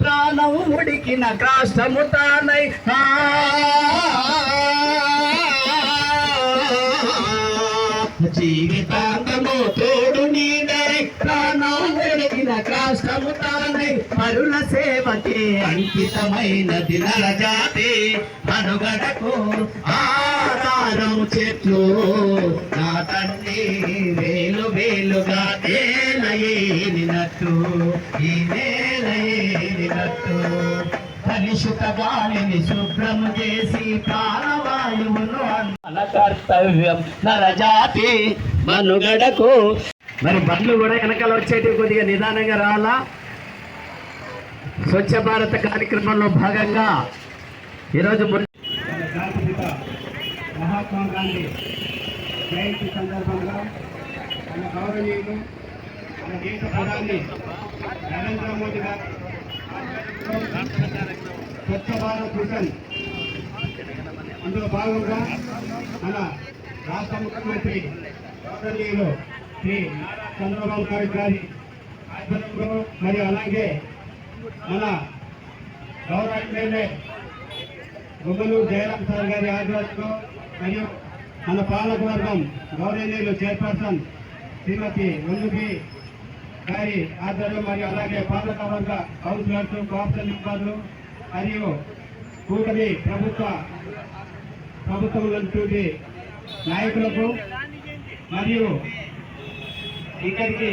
ప్రాణం ఉడికిన కాష్టము తానై. జీవితాంతము తోడు నీడై ప్రాణం ఉడికిన కాష్టము తానై. పరుల సేవకి అంకితమైనది నరజాతి అనుగడకు ఆధారము చెట్లు. నా తండ్రి వేలు వేలుగా నేల ఏలినట్టు ఈ కలుషిత గాలిని శుభ్రం చేసి ప్రాణవాయువును మన కర్తవ్యం నరజాతి మనుగడకు. మరి బండ్లు కూడా వెనకాల వచ్చేటివి కొద్దిగా నిదానంగా రాలా స్వచ్ఛ భారత్ కార్యక్రమంలో భాగంగా ఈరోజు మహాత్మా గాంధీ జయంతి సందర్భంగా మన గౌరవీయులు మన దేశ ప్రధాని నరేంద్ర మోదీ గారు స్వచ్ఛ భారత్ మిషన్ అందులో భాగంగా మన రాష్ట్ర ముఖ్యమంత్రి గౌరవనీయులు శ్రీ చంద్రబాబు నాయుడు గారి ఆధ్వర్యంలో మరియు అలాగే మన గౌరవ ఎమ్మెల్యే గుమ్మలూరు జయరాం సార్ గారి ఆధ్వర్యంలో మరియు మన పాలకవర్గం గౌరవనీయులు చైర్పర్సన్ శ్రీమతి వందుకి గారి ఆధ్వర్యం మరియు అలాగే పాలకవర్గ కౌన్సిలర్స్ కోఆపరేషన్ మెంబర్లు మరియు కూటమి ప్రభుత్వ ప్రభుత్వంలోని నాయకులకు మరియు ఇక్కడికి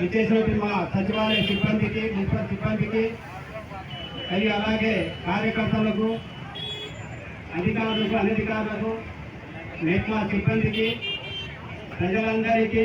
ఇచ్చేసినటువంటి మా సచివాలయ సిబ్బందికి మున్సిపల్ సిబ్బందికి మరియు అలాగే కార్యకర్తలకు అధికారులకు అనధికారులకు మెట్మా సిబ్బందికి ప్రజలందరికీ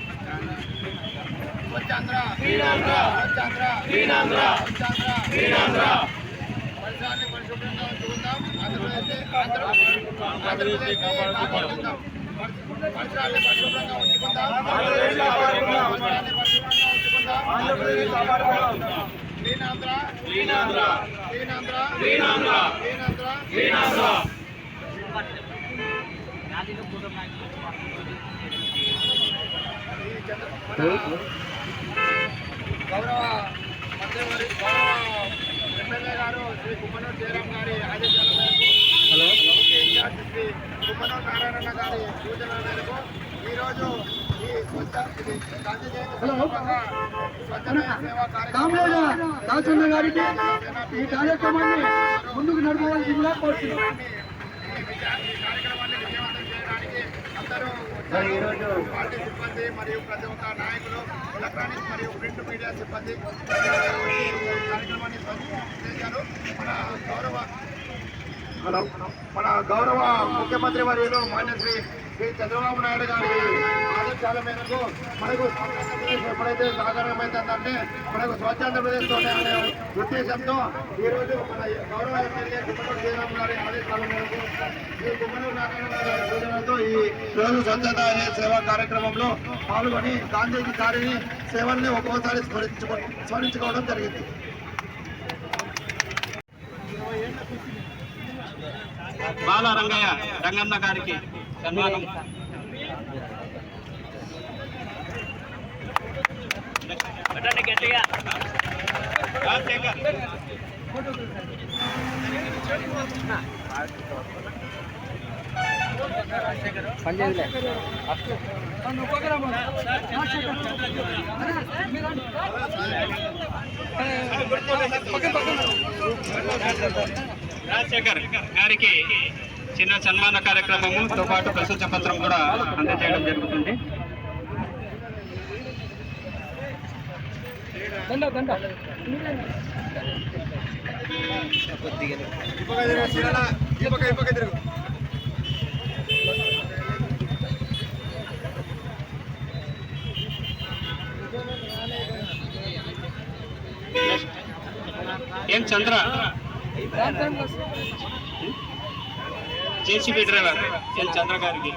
స్వచ్ఛాంధ్ర స్వచ్ఛాంధ్ర స్వచ్ఛాంధ్ర పరిసరాన్ని పరిశుభ్రంగా ఉంచుకుందాం. ఆంధ్రప్రదేశ్ ఆంధ్రప్రదేశ్ పరిసరాన్ని పరిశుభ్రంగా ఉంచుకుందాం. పరిసరాన్ని పరిశుభ్రంగా ఉంచుకుందాం. మంత్రివారి గౌరవ ఎమ్మెల్యే గారు శ్రీ కుమ్మనూరు జయరాం గారి ఆదేశాల మేరకు ఇన్ఛార్జ్ శ్రీ కుమ్మనూరు నారాయణ గారి మేరకు ఈరోజు ఈ స్వచ్ఛ గాంధీ జయంతి సందర్భంగా స్వచ్ఛమైన సేవా కార్యక్రమం గారికి ఈ కార్యక్రమాన్ని ముందుకు నడపవలసిందిగా కోరుతున్నాం ఈ విజయ- ఈ కార్యక్రమాన్ని విజయవంతం చేయడానికి అందరూ పార్టీ సిబ్బంది మరియు ప్రతి ఒక్క నాయకులు ఎలక్ట్రానిక్ మరియు ప్రింట్ మీడియా సిబ్బంది ఈ కార్యక్రమాన్ని చేశారు. మన గౌరవ హలో మన గౌరవ ముఖ్యమంత్రి వర్యులు మాన్య శ్రీ శ్రీ చంద్రబాబు నాయుడు గారి ఆదేశాల మేరకు మనకు ఎప్పుడైతే సాధారణమైందంటే మనకు స్వచ్ఛాంధ్రప్రదేశ్తోనే అనే ఉద్దేశంతో ఈరోజు మన గౌరవ ఎమ్మెల్యే కుమ్మనూరు శ్రీరామ్ గారి ఆదేశాల మేరకు ఈ కుమ్మనూరు నారాయణ గారి సూచనలతో ఈ రోజు స్వచ్ఛత అనే సేవా కార్యక్రమంలో పాల్గొని గాంధీజీ గారిని సేవల్ని ఒక్కోసారి స్మరించుకో స్మరించుకోవడం జరిగింది. బాల రంగయ్య రంగన్న గారికి సన్మానం. రాజశేఖర్ రాజశేఖర్ గారికి చిన్న సన్మాన కార్యక్రమముతో పాటు ప్రశంస పత్రం కూడా అందజేయడం జరుగుతుంది. ఎన్ చంద్ర. జేసీబీ డ్రైవర్ ఎన్ చంద్ర గారికి